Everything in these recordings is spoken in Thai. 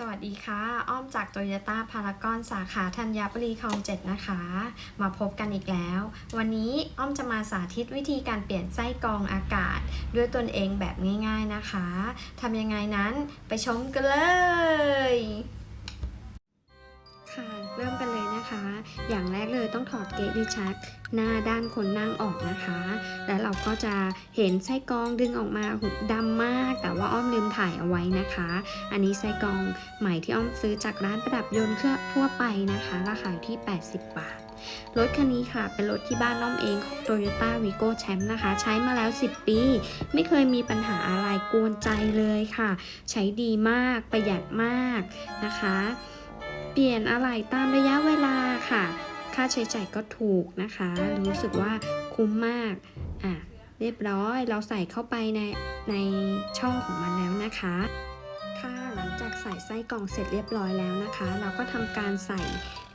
สวัสดีค่ะ อ้อมจากโตโยต้าพารากอนสาขาธัญบุรีคลองเจ็ดนะคะ มาพบกันอีกแล้ว วันนี้อ้อมจะมาสาธิตวิธีการเปลี่ยนไส้กรองอากาศ ด้วยตนเองแบบง่าย ๆนะคะทำยังไงนั้นไปชมกันเลย ค่ะ เริ่มกันเลย นะคะ อย่างแรกเลยต้องถอดเกจดิชักหน้าด้านคนนั่งออกนะคะ แล้วเราก็จะเห็นไส้กรองดึงออกมาหุบดำมาก แต่ว่าอ้อมลืมถ่ายเอาไว้นะคะ อันนี้ไส้กรองใหม่ที่อ้อมซื้อจากร้านประดับยนต์เครื่องทั่วไปนะคะ ราคาอยู่ที่ 80 บาท รถคันนี้ค่ะ เป็นรถที่บ้านอ้อมเองของ Toyota Vigo Champ นะคะ ใช้มาแล้ว 10 ปี ไม่เคยมีปัญหาอะไรกวนใจเลยค่ะ ใช้ดีมากประหยัดมากนะคะ เปลี่ยนอะไรตามระยะเวลาค่ะ ค่าใช้จ่ายก็ถูกนะคะ รู้สึกว่าคุ้มมาก อะ เรียบร้อย เราใส่เข้าไปในในช่องของมันแล้วนะคะ ค่ะ หลังจากใส่ไส้กรองเสร็จเรียบร้อยแล้วนะคะ เราก็ทำการใส่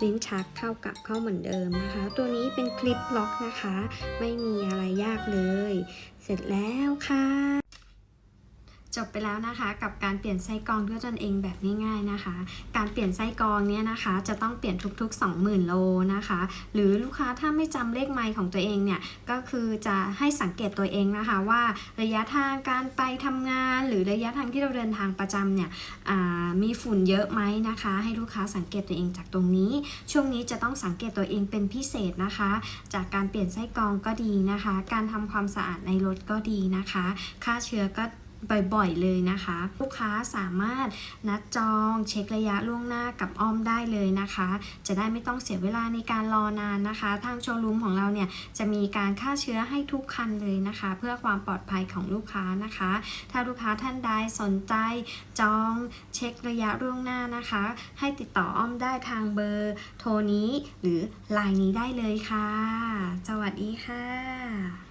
ลิ้นชักเข้ากับเข้าเหมือนเดิมนะคะ ตัวนี้เป็นคลิปล็อกนะคะ ไม่มีอะไรยากเลย เสร็จแล้วค่ะ จบไปแล้วนะคะกับการเปลี่ยนไส้กรองด้วยตนเองแบบง่ายๆนะคะ การเปลี่ยนไส้กรองเนี่ยนะคะจะต้องเปลี่ยนทุกๆ 20,000 โลนะคะ หรือลูกค้าถ้าไม่จำเลขไมล์ของตัวเองเนี่ยก็คือจะให้สังเกตตัวเองนะคะว่าระยะทางการไปทำงาน หรือระยะทางที่เราเดินทางประจำเนี่ยมีฝุ่นเยอะไหมนะคะ ให้ลูกค้าสังเกตตัวเองจากตรงนี้ ช่วงนี้จะต้องสังเกตตัวเองเป็นพิเศษนะคะ จากการเปลี่ยนไส้กรองก็ดีนะคะ การทำความสะอาดในรถก็ดีนะคะ ฆ่าเชื้อก็ บ่อยๆเลยนะคะ ลูกค้าสามารถนัดจองเช็คระยะล่วงหน้ากับอ้อมได้เลยนะคะ จะได้ไม่ต้องเสียเวลาในการรอนานนะคะ ทางโชว์รูมของเราเนี่ยจะมีการฆ่าเชื้อให้ทุกคันเลยนะคะ เพื่อความปลอดภัยของลูกค้านะคะ ถ้าลูกค้าท่านใดสนใจจองเช็คระยะล่วงหน้านะคะ ให้ติดต่ออ้อมได้ทางเบอร์โทรนี้หรือไลน์นี้ได้เลยค่ะ สวัสดีค่ะ